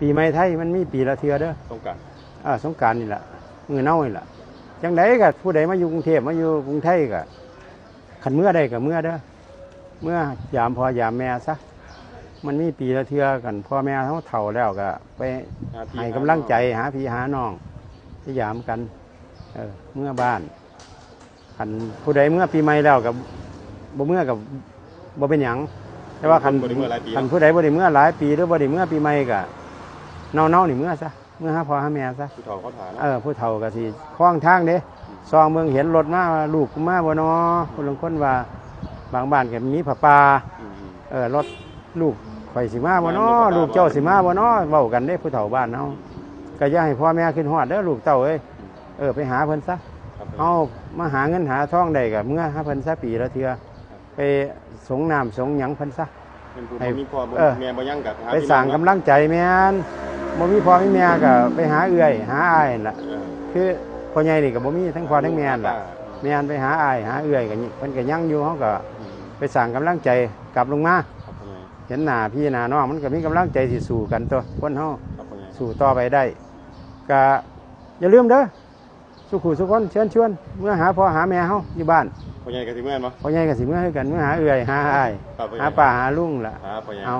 ปีใหม่ไทยมันมีปีละเทือเด้อต้องการอ่าสงกรารนี่แหละมือเน่านี่แหละจังไดก็ผู้ใดมาอยู่กรุงเทพมาอยู่กรุงไทยก็ขันเมื่อใดก็เมื่อเด้อเมื่อยามพอยามแม่ซะมันมีปีละเทือกันพ่อแม่เขาเฒ่าแล้วก็ ไปหาพี่ให้กำลังใจหาพี่หาน้องพยายามกัน เออเมื่อบ้านขันผู้ใดเมื่อปีใหม่แล้วกับบ่เมื่อกับบ่เป็นหยังแต่ว่าขันบ่ได้เมื่อหลายปีขันเนาะผู้ใดบ่ได้เมื่อหลายปีหรือบ่ได้เมื่อปีใหม่ก็ เน่าเน่าๆนี่เมื่อซะเมื่อหาพ่อหาแม่ซะผู้เฒ่าเขาถามเออผู้เฒ่าก็สิคล้องทางเด้ซองเมืองเห็นรถมาว่าลูกกูมาบ่นอคนลางคนว่าบางบ้านก็มีผ้าป่าอืมเออรถลูกข่อยสิมาบ่นอลูกเจ้าสิมาบ่นอเว้ากันเด้ผู้เฒ่าบ้านเฮาก็อย่าให้พ่อแม่ขึ้นฮอดเด้อลูกเต้าเอ้ยเออไปหาเพิ่นซะครับเฮามาหาเงินหาทองได้ก็เมื่อหาเพิ่นซะปีละเทื่อไปสงน้ำสงหยังเพิ่นซะ เป็นผู้ให้บ่มีพ่อบ่เออแม่บ่ยังกับหไปพี่สร้างน้กำลังใจแม่น บ่มีพ่อมีแม่ก็ไปหาเอื้อยหาอ้ายนั่นล่ะเออคือพ่อใหญ่นี่ก็บ่มีทั้งพ่อทั้งแม่นั่นล่ะแม่นไปหาอายหาเอื้อยกันนี่เพิ่นก็ยังอยู่เขาก็อืมไปสั่งกำลังใจกลับลงมา ครับพ่อใหญ่เห็นหน้าพี่หน้าน้องมันก็มีกำลังใจสิสู้กันตัวคนเฮาครับพ่อใหญ่สู้ต่อไปได้ก็อย่าลืมเด้อสุขุสุขคนเชิญชวนเมื่อหาพ่อหาแม่เฮาอยู่บ้านพ่อใหญ่ก็สิเมื่อนบ่ พ่อใหญ่ก็สิเมื่อให้กันเมื่อหาเอื้อยหาอายครับพ่อใหญ่ หาป้าหาลุงล่ะ ครับพ่อใหญ่ เอา